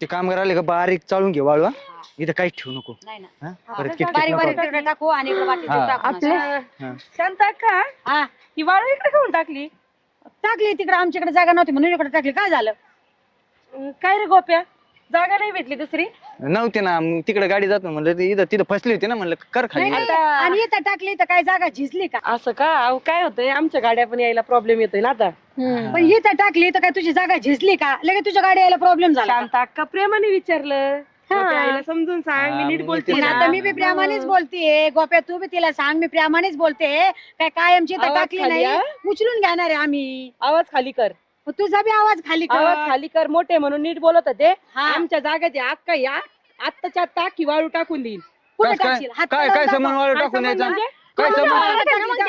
ते कामगार आले का बारीक चाळून घे वाळू हा? इथं काहीच ठेवू नको. नाही ना. हा? परत किटकिट बारीक नको. बारीक तिकडे टाकू आणि इकडे बाकी हा. टाकू हा. शांत का? हा. ही वाळू इकडे खाऊन टाकली. टाकली तिकडे आमच्याकडे जागा नव्हती म्हणून इकडे टाकली. काय झालं? काय रे गोप्या? जागा नाही भेटली दुसरी? नव्हते ना मग तिकडे गाडी जात नाही म्हणलं ते इथं तिथं फसली होती ना म्हणलं कर खाली. नाही. आता- आणि इथं टाकली तर काय जागा झिजली का? असं का? अहो काय होतंय? आमच्या गाड्या पण यायला प्रॉब्लेम येतोय ना आता. पण इथं टाकली तर काय तुझी जागा झिजली का? लगेच तुझ्या गाडी यायला प्रॉब्लेम झाला का? शांत अक्का प्रेमाने विचारलं. आईला समजून सांग मी हा, नीट बोलते पण आता मी बी प्रेमानेच बोलतेय गोप्या तू बी तिला सांग मी प्रेमानेच बोलते. काय कायमची तर आवाज टाकली खाली, नाही. हा? उचलून घेणार आहे आम्ही. आवाज खाली कर. मग तुझा बी आवाज खाली कर. आवाज खाली कर मोठे म्हणून नीट बोलत होते हा. आमच्या जागेत आहे, अक्का या आत्ताच्या आत्ता की वाळू टाकून देईल कुठे काय काय टाकशील? हात काय लावून काय दाखव. समान वाळू काय टाकून यायचा म्हणजे? काय.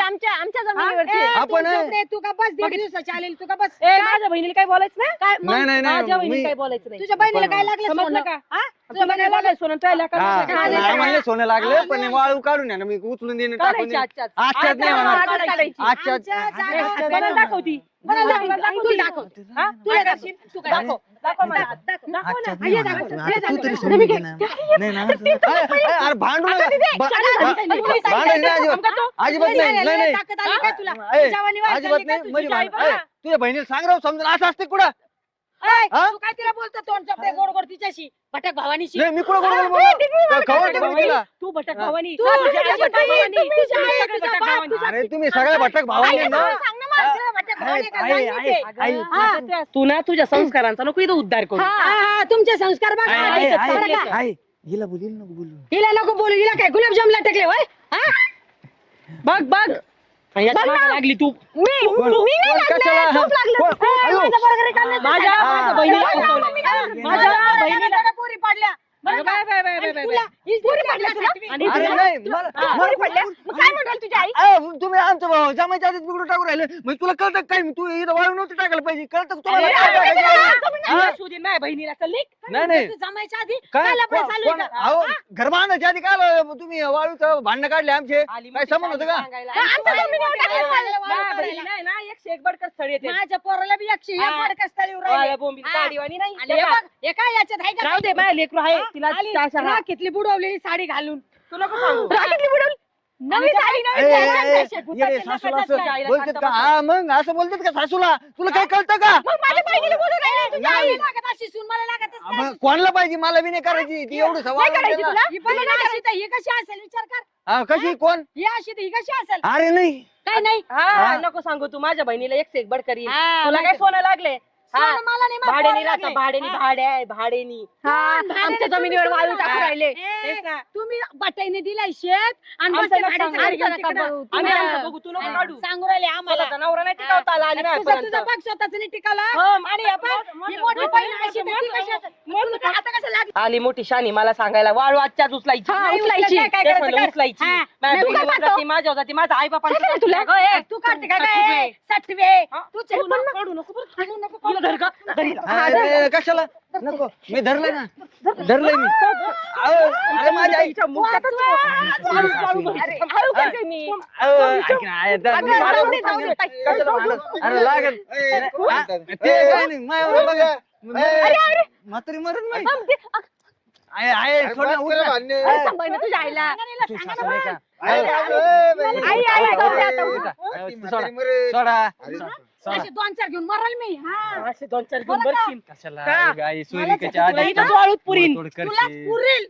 आमच्या आमच्या हा? जमिनीवरती ए, आहे. तू आपण आहे. झोप रे, तू का बस दीड दिवसा चालेल तू का बस ए, माझ्या बहिणीला काय बोलायचं नाही काय मग? नाही नाही माझ्या नाही बहिणीला मी काय बोलायचं नाही तुझ्या बहिणीला काय लागलं समजलं सोनं? का? हा? तुझ्या बहिणीला सोनं लेकाला हा, काय लागलं? नाही. आम्हाला सोनं लागलं पण वाळू काढून या ना मी उचलून देईन टाकून काढायची देईन आजच्याच. आजच्याच नाही आजच्या होणार. आजच्याच काढायची. आजच्या आमच्या जागा ए, हातात मला नाही. दाखवती मला मला दाखव, दाखव, तू दाखव. दाखव. हा? तुला काय दाखव. करशील? तू काय? दाखव दाखव मला. दाखव, दाखव. दाखव ना. आजच्याच हा, ये नाही दाखव, होणार. ये आता तू दाखव. तरी समजून घे ना. नाही ना अरे, अरे, अरे भांडू नका भा- भा- भांडायचं नाही अजिबात अजिबात नाही नाही, नाही नाही, नाही ताकद आली काय तुला? ए, तुझ्या वाणी वाट अजिबात चालली काय नाही तुझी? म्हणजे तुझी आई भांड- ए, बघा. तुझ्या बहिणीला सांग राव समजून असं असते कुठं ऐ, हा? तू काय तिला बोलतो तोंड चपडे गोड गोड तिच्याशी? भटक भावानीशी नाही मी कुठं बरोबर बोलतो खबर ठेवू तिला तू भटक हा. भावानी. तू तुझी भटक आई भटक भावानी, भावानी, तुझी तुझी आई, आई तुझा भटक बाप, भावानी. तुझा- अरे तुम्ही सगळे भटक भावांनी आई, ना? हा. तुझ्या- तू ना तुझ्या संस्कारांचा नको इथं उद्धार करू. हा, हा, तुमचे संस्कार बघा. बरं का? हिला बोल हिला नको बोलू. हिला नको बोलू हिला काय? गुलाबजाम लटकले होय? हा? बघ बघ. याच्या मागं लागली तू कोण- कोण कशाला? कोण- कोण- आयो. माझ्या. माझ्या बहिणीला माझ्या फसवलंय. माझ्या बहिणीला पोरी पाडल्या अगं, bye bye bye bye bye तुला हीच पोरी पाडल्या तुला आणि अरे तुला- नाही मला हा. मला- काय म्हणाल तुझ्या आई अ, तुम्ही आमचं भाऊ जमायच्या आधीच बिघडून टाकू राहिले मग तुला कळतं काय तू इथं वाळू नव्हतं टाकायला पाहिजे कळतं का तुम्हाला अरे, काय अरे, टाकायचं? अरे, हा? अरे, शोधीन माझ्या बहिणीला चल निघ. नाही नाही तू जमायच्या आधी काय चालू आहे का? आधी काय? तुम्ही वाळूचं भांडणं काढले आमचे आली काय संबंध होतं का सांगायला. हा, आमच्या जमिनीवर टाकलं चाललं वाळू माझ्या काढायला. बहिणीला आहे ना एकशे एक बडकर स्थळ येते. माझ्या पोराला बी एकशे एक हा. बोंबील हा. नाही. आणि हे बघ, हे काय याच्यात आहे का? राहू दे माझ्या लेकरू आहे तिला हा. राखीतली बुडवलेली साडी घालून. तू नको सांगू. राखीतली बुडवली? नवी ए, ए. ए, ये रे, सासूला असं बोलतात का? हा मग असं बोलतात का सासूला? तुला काय कळतं का? मग माझ्या बहिणीला बोलून राहिले, तुझ्या नाही. लागत अशी सून, मला मग सून. कोणाला पाहिजे? मला बी नाही करायची. ती एवढं नाही सवाल करायची तुला? ही पण नाही अशी तर ही कशी असेल? विचार कर. कशी? कोण? ही अशी तर ही कशी असेल? अरे नाही. काय नाही. हा हा. नको सांगू तू. माझ्या बहिणीला एक बड करीन हा, तुला काय माहिती- सोनं लागले? हा सोनं मला नाही, मला भाड्यानी पोरं राहता लागले. भाड्यानी हा. भाडे आहे भाड्यानी आमच्या जमिनीवर वाळू हा. राहिले ए, तेच ना. तुम्ही बटाईने दिलाय शेत आणि आमचं सांगू. घर घेऊन आमचं नका तिकडं. बघू. तुम्ही- आम्ही आमचं बघू, तू नको हा. काढू. सांगू राहिले आम्हाला स्वतःचा नवरा नाही टिकवता आला आणि तुझा माझ्यापर्यंत. तुझा पग स्वतःच नाही टिकवला हो, आणि आपण ही मोठी बहीण अशी तर ती कशी असेल? तुला आता कसं लागलं? आली मोठी शानी मला सांगायला वाळू आजच्याच उचलायची हा, उचलायची. काय काय तेच करायचं म्हणलं, कर. उचलायची हा. माझ्या बहिणीवर उचलतो. जाती, माझ्यावर जाती माझा आई काय तुला? तू काढते काय. काय हा? तू चल पण. काढू नको बरं. तू नको धर का? धर हिला. अरे कशाला नको मी धरलंय ना धरलंय मी अहो, अरे माझ्या आई. अहो, ऐक ना, अरे, धर, मी अगं, भांडण जाऊ दे, जाऊ दे. ताई. कशाला भांडण? अरे लागेल हा, ते काय नाही माझ्यावर बघा म्हातारी मरण नाही आहे आहे सोड ना, उठ ना. आहे. तुझ्या आईला तू सासू नाही का? आई, आहे. आई, आई, आहे. जाऊ दे आता. उठा. आहे, सोडा. सोडा. सोडा. असे दोन चार घेऊन मरल मी हा. असे दोन चार घेऊन बरं का? बसशील. कशाला का? अरे गाई मला सूर्यकाच्या तुला आधी इथं वाळूत पुरीन. तोड तुला करशील. पुरेल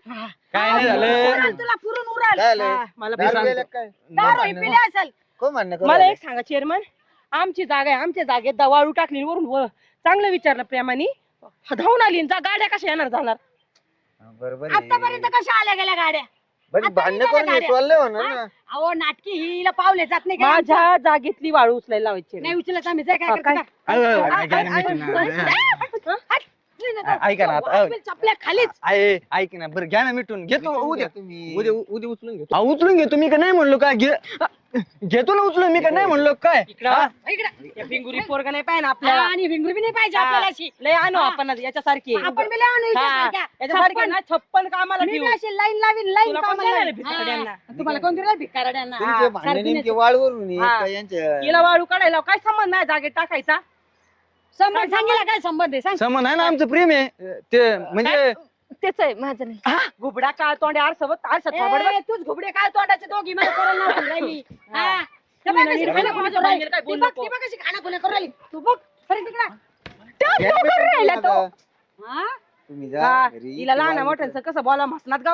काय नाही झालं? पुरेल, तुला पुरून उराल. हा, मला मी सांगतो. दारू ही पिली असेल. मला एक सांगा चेअरमन आमची जागा आहे आमच्या जागेत दा- वाळू टाकली वरून व- चांगलं विचारलं प्रेमाने. धावून आली आणि जा गाड्या कशा येणार जाणार? बरोबर आतापर्यंत कशा आल्या गेल्या गाड्या? आता भांडण निघाल्या करून गाड्या. सोडले म्हणा? अहो नाटकी ही हिला पावले जात नाही का माझ्या जागेतली वाळू उचलायला लावायची नाही उचलत आम्ही जाय काय हा, करतो? का? नाही, नाही, ऐका ना आता, चपल्या खालीच आहे ऐक ना बरं घ्या ना मिटून घेतो उद्या उद्या उद्या उचलून घेतो उचलून घेतो मी का नाही म्हणलो काय घे घेतो ना उचलून मी का नाही म्हणलो काय हा? इकडं पोरग नाही पाहिजे आपल्याला आणि भिंगरी बी नाही पाहिजे हा. आपल्याला अशी लय आणू हा. आपण याच्यासारखी आपण बी. याच्यासारखी छप्पन. ना छप्पन कामाला मी ठेवू बी अशी लाईन लावीन लाईन तुला कोण कामाला लावीन. हा. तुम्हाला कोण दिलं भिकाऱ्यांना तुमचे हा. भांडण सारखी नेमके नाही. वाळवरून आहे हा. का यांच्या हिला वाळू काढायला काय संबंध नाही जागेत टाकायचा संबंध सांगितला काय संबंध आहे सांग संबंध आहे ना आमचं प्रेम आहे ते म्हणजे तेच आहे माझं नाही घुबडा काळ तोंडे आरसवत आरसत ए, तूच घुबडे काय तोंडाचे दोघी मला करून नव्हती राहिली. हा. ते बघ तुम्ही कशी नाही खाणाखुणा माझ्या करून राहिली. मागेला काय ती बोलू बघ, नको. ती बघ कशी खाणाखुणा करून राहिली. तू बघ सरी तिकडं. राहिला तो? तुम्ही जा घरी. तिला लहान मोठ्यांचं कसं बोला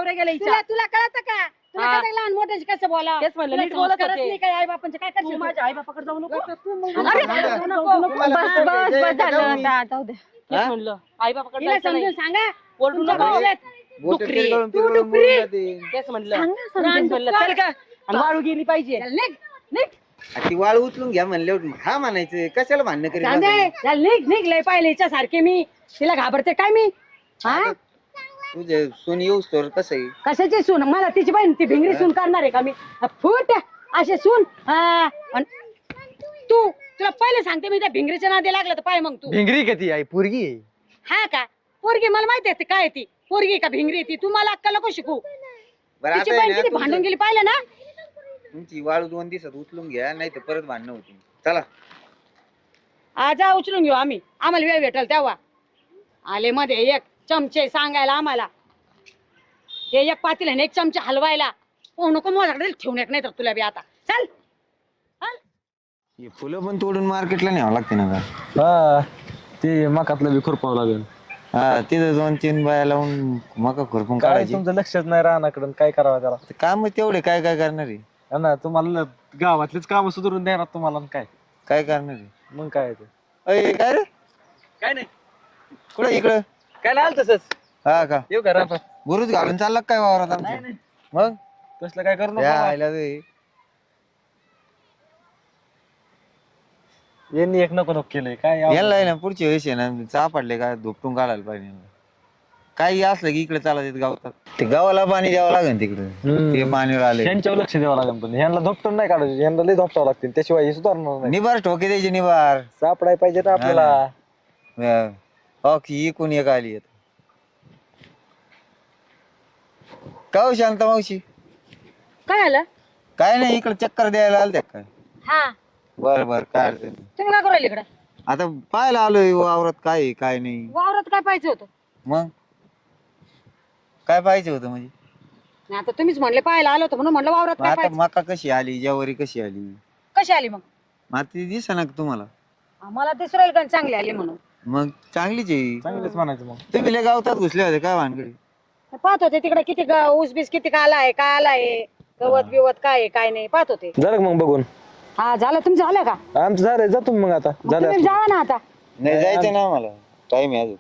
गेल्या तुला हिच्या तुला कळत का तुला हा. कळतं का लहान मोठ्याची कसं बोला तेच म्हणलं, तुला नीट बोलत संस्कारच होते. नाही काय आई बापांचे काय तू करशील माझ्या आई बापाकडे जाऊ नको अरे, अरे, जाऊ नको. तुम्हाला बस कसं बस वाटतंय? बस झालं जाऊ मी. आता जाऊ दे तेच म्हणलं आई बापाकडे तिला जायचं समजून नाही सांगा ओरडू तुमच्या नका भावाला बोटं डुकरी. तिरगळून तू तिरगळून डुकरी. बोलून जाते. तेच म्हणलं सांग ना समजून. तेच म्हणलं चल का आणि वाळू गेली पाहिजे चल, निघ निघ आ, ती वाळ उचलून घ्या म्हणल्यावर हा म्हणायचं कशाला भांडणं करीत चांदे बसायचं? चल निघ निघ लय पाहिले सारखे मी तिला घाबरते काय मी हा तुझे सोनी येऊस तर कसं आहे कशाची सून? मला तिची बहीण ती भिंगरी सून करणार आहे का मी? फुट! असे सून! हा, अन तू तुला पहिले सांगते मी त्या भिंगरीच्या नादी लागलं तर पाय मग तू. भिंगरी का ती आई? पोरगी आहे. हा का? पोरगी मला माहिती आहे ती काय आहे ती. पोरगी का भिंगरी आहे ती? तू मला अक्का नको शिकू. बरं तिची आता आहे बहीण ना, किती तुमचं- भांडून गेली पाहिलं ना? तुमची वाळू दोन दिवसात उचलून घ्या नाही तर परत भांडणं होती चला. आज उचलून घेऊ आम्ही. आम्हाला वेळ भेटल तेव्हा. आले मध्ये एक. चमचे सांगायला आम्हाला. हे एक पातील आणि एक चमचे हलवायला. हो नको माझ्याकडे ठेवून एक नाही तर तुला बी आता. चल. हे फुलं पण तोडून मार्केटला न्यावं लागते ना का हा ते मकातलं बी खुरपावं लागेल. हा तिथं दोन तीन बाया लावून मका खुरपून काय काढायची. तुमचं लक्षच नाही राहण्याकडून काय करावं त्याला? काम तेवढे काय काय करणार आहे? हा ना तुम्हाला गावातलीच काम सुधारून देणार तुम्हाला आणि काय? काय करणार आहे? मग काय ते? अय, काय रे? काय नाही. कुठं इकडं? काय नाही तसंच. हा का? येऊ का रापा बुरुज घालून चालला काय वावरात आमचं? मग? तसलं काय करू या नको आयला ते. यांनी एक नको नको केलंय. काय यावं? याला आहे ना पुढच्या वेळेस आहे ना सापडले काय धुपटून काढायला पाहिजे. काही असलं की इकडे चालत येत गावात ते गावाला पाणी द्यावं लागेल तिकडे. हम्म. ते पाणीवर आले यांच्यावर लक्ष द्यावं लागेल पण. यांना धोपटून नाही काढायचं. यांना लई धोपटावं लागतील. त्याशिवाय हे सुधारणार नाही. निबार ठोके द्यायचे निबार. सापडाय पाहिजे ना आपल्याला. हो की कोणी एक आली आहेत. का हो शांता मावशी? काय आलं? काय नाही इकडे चक्कर द्यायला आलत्या काय हा. बर बर काय अडचण नाही. तुम्ही काय करू राहिले इकडं. आता पाहायला आलोय वावरात काय आहे, काय नाही. वावरात काय पाहिजे होतं? मग? काय पाहिजे होतं म्हणजे? नाही आता तुम्हीच म्हणले पाहायला आलो होतो म्हणून म्हणलं वावरात मग काय आता पाहिजे मका कशी आली ज्वारी कशी आली? कशी आली मग? मग आता ती दिसा ना तुम्हाला? आम्हाला सुरेल गण चांगली आली म्हणून. मग चांगलीच आहे. चांगलेच म्हणायचं मग. तुम्ही लय गावतात घुसले होते काय भानगडी पाहत होते तिकडे किती ग- ऊस बीस किती का आलाय काय आलाय गवत बिवत काय आहे, काय नाही पाहत होते. झालं का मग बघून? हा झालं. तुमचं झालं का? आमचं झालंय जातो मग आता. झालं तुम्ही जावा ना आता. नाही जायचं ना मला टाइम आहे अजून.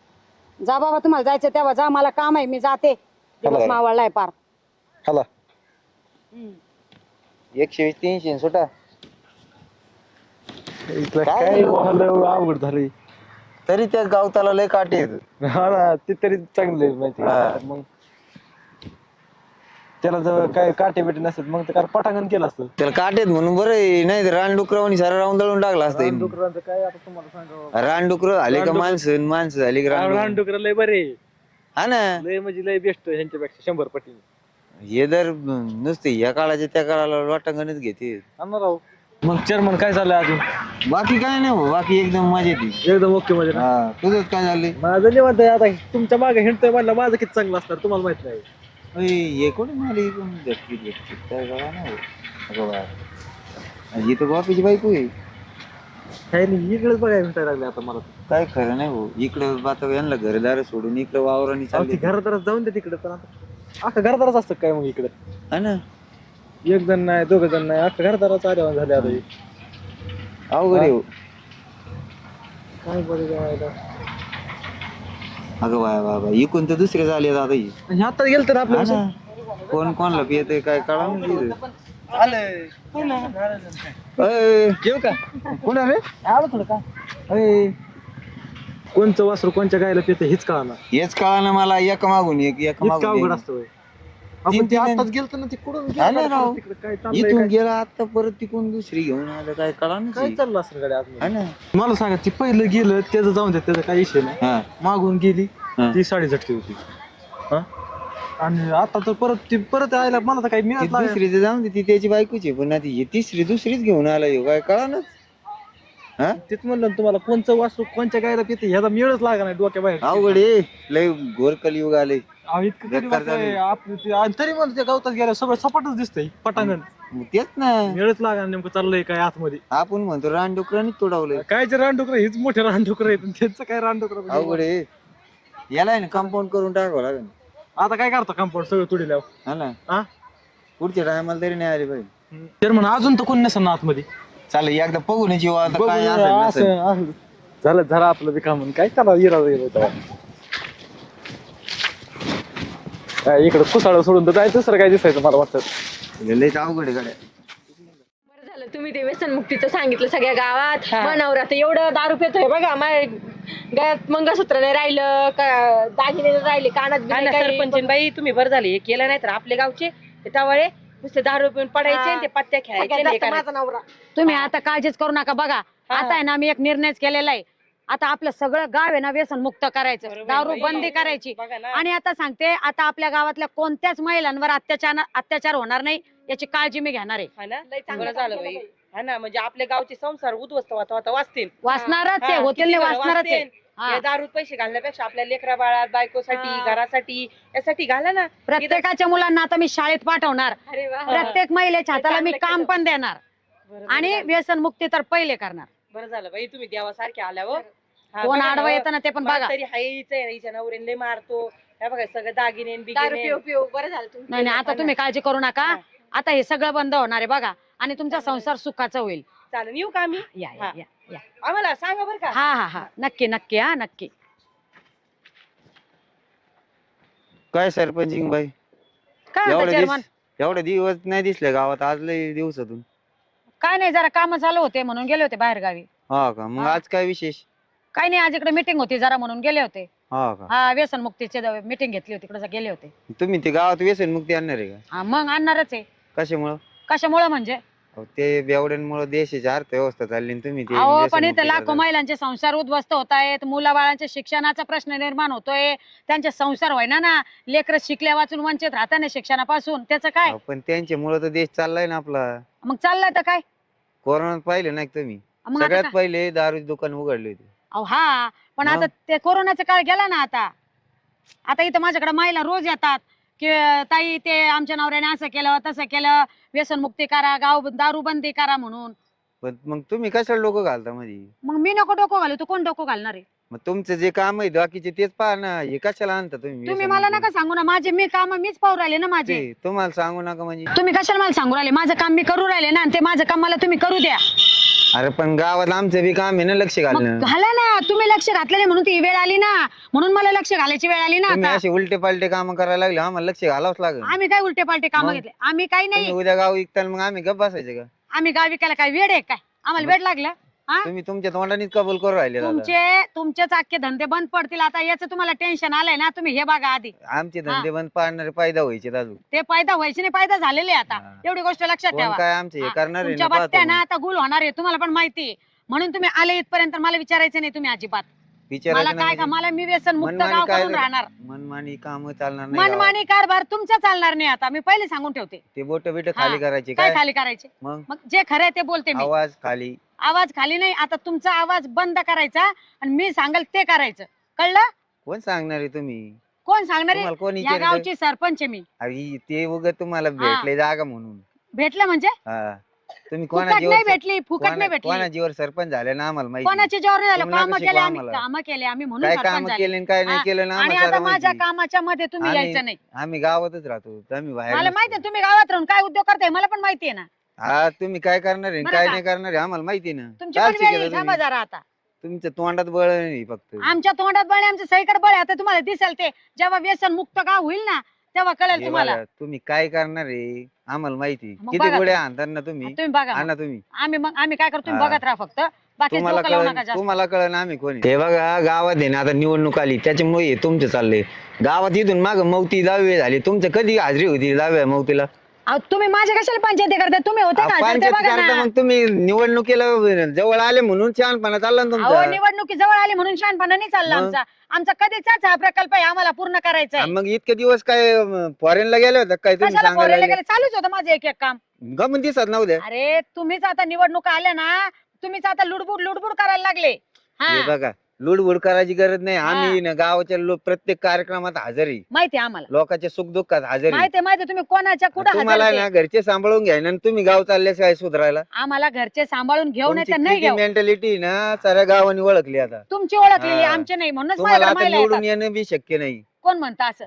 जा बाबा तुम्हाला जायचं तेव्हा जा. मला काम आहे मी जाते. दिवस चला. मावळलाय पार. हला एकशे वीस तीनशे सुटा इथलं काय? काय? झालं अवघड झालंय. तरी त्या गावताला लय काटे आहेत. हा ना ते तरी चांगले माहिती हा. आहे. मग त्याला जर काय काटे बिटे नसत मग तर काय पटांगण केलं असतं. त्याला काटेत म्हणून बरं आहे. नाही तर रानडुकरावानी सारा राऊंड दळून टाकला असतं. डुकरांचं काय आता तुम्हाला सांगावं? रानडुकर झाले का माणसं? माणसं झाली का रानडुकर रानडुकर लय बरे हा ना. लय म्हणजे लय बेस्ट ह्यांच्यापेक्षा शंभर पटीने. हे जर नुसते या काळाच्या त्या काळाला वाटांगणच घेते. आणणार राहू मग चेअरमन काय झालं अजून? बाकी काय नाही हो, बाकी एकदम मजेत आहे. एकदम ओके मध्ये ना हा तुझंच काय झालंय? माझं निवांत आहे आता तुमच्या मागे हिंडतोय म्हणलं माझं किती चांगलं असणार तुम्हाला माहीत नाही. हे कोणी मला इकडून झटकी झटकी काय ना हो. अगं बा. ही तर बापीची बायको आहे. काय नाही इकडेच बघायला भेटायला लागले आता मला. काय खरं नाही हो इकडं आता यांना घरदार सोडून इकडं वावरानी अहो, ती चालली. घरादारच जाऊन दे तिकडे पण आता. अख्खा घरदारच असतं काय मग इकडे? हा ना. एक जण नाही दोघ जण नाही अख्खा घरदारच आल्यावर झाले आता हे. अवघड आहे हो. काय बरं जायला अगं बाय बाय बाय इकून तर दुसरे झाले आता ही आणि आता गेलं तर आपल्या हा ना. कोण कोणला पियत काय कळा घेऊ का कोण रे आलो थोडं का अरे कोणचं वासरू कोणच्या गायला पितं हेच कळा ना हेच कळा ना मला एका मागून एक एका इतकं मागून एक. असतं होय. आपण ते आताच गेलत ना ते कुठून ना राव. तिकडे काय चाललंय इथून काय? गेला आता परत तिकून दुसरी घेऊन आलं काय कळा काय चाललं असं गाडी आतमध्ये? ना मला सांगा ती पहिलं गेलं त्याचं जाऊन द्या त्याचा काही विषय नाही हा मागून गेली हा. ती साडी झटकी होती हा? आणि आता तर परत ती परत यायला मला तर काही ती मिळत नाही दुसरी तर जाऊन दे ती त्याची बायकोची पण आता ही तिसरी दुसरीच घेऊन आला ह्यो काय कळा ना हा? तेच म्हणलं ना तुम्हाला कोणचं वासरू कोणच्या गायला पिते ह्याचा मेळच लागा नाही डोक्या बाहेर. अवघड आहे. लय घोर कलियुग आले. अहो, इतकं कधी बेकार वाटतंय, झालं. आपलं ते- आणि तरी त्या गवतात गेल्या सगळं सपाटच दिसतंय पटांगण. तेच ना. मेळच लागा नेमकं चाललंय काय आतमध्ये. आपण म्हणतो रानडुकरांनी तोडावलंय. काय जे रानडुकर हीच मोठे रानडुकर आहेत. आणि त्यांचं काय रानडुकर अवघड आहे. याला आहे ना कंपाऊंड करून टाकावं लागेल. आता काय करता कंपाऊंड सगळं तुडील्यावर? हा ना. हा? पुढच्या टायमाला तरी नाही आले पाहिजे तर म्हणा अजून तर कोण नसेल ना आतमध्ये. चालेल एकदा बघून जीव आता काय असेल असं- नसेल. असं. झालं झालं आपलं बी काम काय करा इरा इकडे कुसाळ सोडून तर जायचं सर काय दिसायचं मला वाटतं लयच अवघड आहे गाड्या बरं झालं तुम्ही ते व्यसनमुक्तीचं सांगितलं सगळ्या गावात हा. मनावर आता एवढं दारू पितोय बघा माय गळ्यात मंगळसूत्र नाही राहिलं का दागिने नाही राहिले कानात बी हा नाही ना काही. सरपंच बाई तुम्ही बरं झाले हे केलं नाही तर आपले गावचे ते टवाळे नुसते दारू पिऊन पडायचे आणि ते पत्त्या खेळायचे सगळ्यात करायचे. नवरा. तुम्ही आता काळजीच करू नका. बघा आता आहे ना मी एक निर्णयच केलेला आहे. आता आपलं सगळं गाव आहे ना व्यसन मुक्त करायचं. बरोबर दारू बाई. बंदी करायची. बघा ना. आणि आता सांगते आता आपल्या गावातल्या कोणत्याच महिलांवर अत्याचार अत्याचार होणार नाही याची काळजी मी घेणार आहे. हा ना? लय चांगलं बरं झालं काम बाई. केलं हा ना म्हणजे आपले गावचे संसार उद्ध्वस्त होता होता वाचतील. वाचणारच आहे हा, होतील किती नाही घरं वाचणारच आहे. वाचतील. हा. या दारूत पैसे घालण्यापेक्षा आपल्या लेकरा बाळात बायकोसाठी हा. घरासाठी यासाठी घाला ना. प्रत्येकाच्या मुलांना आता मी शाळेत पाठवणार. अरे वा. प्रत्येक महिलेच्या हाताला मी काम. पण देणार. बरं आणि. व्यसन मुक्ती तर पहिले करणार. बरं झालं. बाई तुम्ही देवासारखे आल्यावर हा, कोण बघा आडवं ना, येतं ना ते पण बघा. तरी हाईच आहे हिच्या नवऱ्याने लय मारतो. हे बघा सगळं दागिने आणि दारू बिगिने पिऊ पिऊ. बरं झालं तुम्ही नाही नाही आता तुम्ही काळजी करू नका. हा. आता हे सगळं बंद होणार आहे बघा. आणि तुमचा संसार सुखाचा होईल. चालेल. येऊ का आम्ही? या या हा. या या. आम्हाला सांगा बरं का. हा हा हा. नक्की नक्की हा नक्की. काय सरपंच बाई काय म्हणता एवढे चेअरमन दिवस एवढे दिवस नाही दिसले गावात. आज लय दिवसातून. काय नाही जरा काम चालू होते म्हणून गेले होते बाहेर गावी. हा का? मग हा. आज काय विशेष? काही नाही आज इकडे मिटिंग होती जरा म्हणून गेले होते. हा का? हा व्यसन मुक्तीचे मिटिंग घेतली होती तिकडे गेले होते. तुम्ही ते गावात व्यसन मुक्ती आणणार आहे का? हा मग आणणारच आहे. कशामुळं? कशामुळे म्हणजे? अहो, ते बेवड्यांमुळे देशाची अर्थव्यवस्था चालली आणि तुम्ही ते अहो पण व्यसनमुक्ती इथे लाखो. महिलांचे संसार उद्ध्वस्त होत आहेत मुलाबाळांच्या शिक्षणाचा प्रश्न निर्माण होतोय त्यांचे संसार व्हायना ना लेकर शिकल्या वाचून वंचित राहता ना शिक्षणापासून त्याचं काय अहो, पण त्यांच्यामुळे तर देश चाललाय ना आपला मग चाललंय तर काय कोरोनात पाहिलं नाही का तुम्ही मग आता सगळ्यात काय? पहिले दारू दुकान उघडले होते अहो हा पण आता मग? ते कोरोनाचा काळ गेला ना आता आता इथं माझ्याकडे महिला रोज येतात की ताई ते आमच्या नवऱ्याने असं केलं तसं केलं. व्यसन मुक्ती करा गाव दारू बंदी करा म्हणून. पण मग तुम्ही कशाला लोक घालता मध्ये मग मी नको डोकं घालू. तू कोण डोकं घालणार आहे? मग तुमचं जे काम आहे बाकीचे तेच पहा ना. हे कशाला आणता तुम्ही तुम्ही मला? नका सांगू ना. माझे मी काम मीच पाहू राहिले ना माझे. ते तुम्हाला सांगू नका म्हणजे तुम्ही कशाला मला सांगू राहिले? माझं काम मी करू राहिले ना आणि ते माझं काम मला तुम्ही करू द्या. अरे पण गावात आमचं बी काम आहे ना लक्ष मग घालणं. घाला ना. तुम्ही लक्ष घातलेले म्हणून ती वेळ आली ना. म्हणून मला लक्ष घालायची वेळ आली ना तुम्ही आता. असे उलटे पालटे काम करायला लागले आम्हाला लक्ष घालावंच लागेल. आम्ही काय उलटे पालटे काम? घेतले? आम्ही काही तुम्ही नाही. उद्या गाव विकताल मग आम्ही गप बसायचे का? आम्ही गाव विकायला काय? वेळ आहे काय? आम्हाला? वेळ लागला. हा? तुम्ही तुमच्या तोंडानेच कबूल करू राहिले दादा. तुमचे तुमचेच अख्खे धंदे बंद पडतील. आता याचं तुम्हाला टेन्शन आलंय ना तुम्ही हे बघा आधी. आमचे धंदे बंद पाडणारे फायदा व्हायचे दादू. ते फायदा व्हायचे नाही फायदा झालेले आता. हा. एवढी गोष्ट लक्षात कोण ठेवा. काय आमचे हे हा, करणार आहे तुमच्या ना. आता गुल होणार आहे तुम्हाला पण माहिती आहे. म्हणून तुम्ही आले इथपर्यंत मला विचारायचं नाही तुम्ही अजिबात. मला काय का ना मला मी व्यसन मुक्त मनमानी गाव काय करून? राहणार. मनमानी काम चालणार नाही गावात. मनमानी कारभार तुमचा चालणार नाही आता. मी पहिले सांगून ठेवते. ते बोट बिट हा. खाली करायचे काय काय? खाली करायचे? मग? मग जे खरं आहे ते बोलते मी. आवाज खाली. आवाज खाली नाही आता तुमचा आवाज बंद करायचा आणि मी सांगेल ते करायचं. कळलं? कोण सांगणार आहे तुम्ही? कोण सांगणार आहे? तुम्हाला कोण या विचारलं? गावची सरपंच आहे मी. अरे ते उगत तुम्हाला भेटले जागा म्हणून. भेटलं म्हणजे? हा. तुम्ही फुकट कोणा नाही भेटली फुकट नाही कोणा भेटली जीवर सरपंच झाले ना आम्हाला माहिती. कोणाची नाही झालं? काम केले आम्ही आम्हाला. काम केले आम्ही म्हणून काय सरपंच काम झाले. केले काय नाही हा. केलं ना आणि आम्हाला आता माझ्या. कामाच्या मध्ये तुम्ही आम्ही- यायचं नाही. आम्ही गावातच राहतो. आम्ही बाहेर मला नसतो. माहिती आहे तुम्ही गावात राहून काय उद्योग करताय? मला पण माहिती आहे ना. हा तुम्ही काय करणार आहे? बरं काय का? नाही करणार आहे? आम्हाला माहिती ना. तुमची काय पण वेळ शिकेल येईल, थांबा तुम्ही? जरा आता. तुमच्या तोंडात बळ नाही फक्त. आमच्या तोंडात बळ आमच्या सईकडे बळ आहे. आता तुम्हाला दिसेल ते. जेव्हा व्यसन मुक्त गाव होईल ना तेव्हा कळेल हे तुम्हाला. बघा, तुम्ही काय करणार आहे? आम्हाला माहिती मग किती बघा गोळ्या आणतात ना तुम्ही? तुम्ही बघा मग. आणा तुम्ही. आम्ही मग आम्ही काय करतो तुम्ही हा. बघत राहा फक्त. बाकी तुम्हाला डोकं लावू कळ जास्त. तुम्हाला कळ ना आम्ही कोणी. हे बघा गावात आहे ना आता निवडणूक आली. त्याच्यामुळे हे तुमचं चाललंय. गावात इथून माग मौती दहावी झाली. तुमचं कधी हाजरी होती दहाव्या मौतीला? अहो, तुम्ही माझ्या कशाला पंचायती करताय? तुम्ही होते का? तर ते पंचायत बघा करता ना मग तुम्ही निवडणुकीला जवळ आले म्हणून छानपणा चालला ना अहो तुमचा निवडणुकी जवळ आली म्हणून शहाणपणा नाही चालला मग? आमचा. आमचा कधीचाच हा प्रकल्प आहे आम्हाला पूर्ण करायचा आहे मग इतके दिवस काय फॉरेनला गेले होते काय तुम्ही कशाला सांगायला पोरायला लागले? गेले? चालूच होतं माझं एक एक काम. गमन दिसत नव्हत्या अरे तुम्हीच आता निवडणुका आल्या ना तुम्हीच आता लुडबुड लुडबुड करायला लागले. हा. हे बघा लुडबुड करायची गरज नाही. आम्ही ना गावाच्या लो- प्रत्येक कार्यक्रमात हजर. माहिती आहे आम्हाला. लोकांच्या सुखदुःखात हजर. आहे माहिती आहे माहिती आहे, तुम्ही कोणाच्या कुठं हजर तुम्हाला ना. घरचे सांभाळून घ्या ना तुम्ही गाव चालले काय सुधारायला? आम्हाला घरचे सांभाळून घेऊ नाही तर नाही घेऊ. मेंटॅलिटी ना साऱ्या गावाने ओळखली आता. तुमची ओळखलेली हा. आमचे नाही म्हणूनच तुम्हाला माझ्याकडे आता निवडून येतात. येणं बी शक्य नाही. कोण म्हणता असं?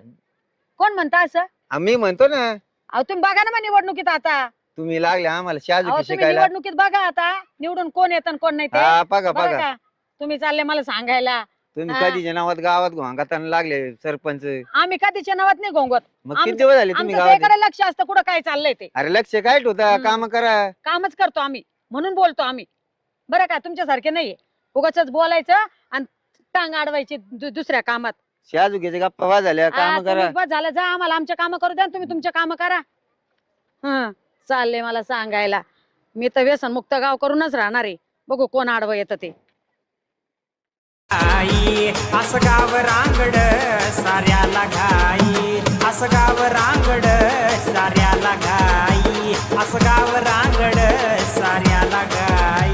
कोण म्हणता असं? आम्ही म्हणतो ना. अहो तुम्ही बघा ना मग निवडणुकीत आता. तुम्ही लागले आम्हाला अहो तुम्ही शिकायला. निवडणुकीत बघा आता. निवडून कोण येतं आणि कोण नाही ते. हा बघा बघा तुम्ही चालले मला सांगायला. तुम्ही हा. कधीच्या नावात गावात घोंगाताना लागले सरपंच? आम्ही कधीच्या नावात नाही गोंगत मग आमचं- किती दिवस झाले तुम्ही आमचं गावात? त्याकडे लक्ष असतं कुठं काय चाललंय ते. अरे लक्ष काय ठेवता? हम्म. काम करा. कामच करतो आम्ही. म्हणून बोलतो आम्ही. बरं का तुमच्यासारखे नाहीये. उगाच बोलायचं आणि टांग अडवायची दु- दुसऱ्या कामात. शाजूकीचे गप्पा वा झाल्या. काम करा. बस झालं. जा आम्हाला आमच्या काम करू द्या आणि तुम्ही तुमच्या काम करा. हं चालले मला सांगायला. मी तर व्यसन मुक्त गाव करूनच राहणार आहे. बघू कोण आडवं येतं ते. आई असं गाव रांगड साऱ्याला घाई. असं गाव रांगड साऱ्याला घाई. असं गाव रांगड साऱ्याला घाई.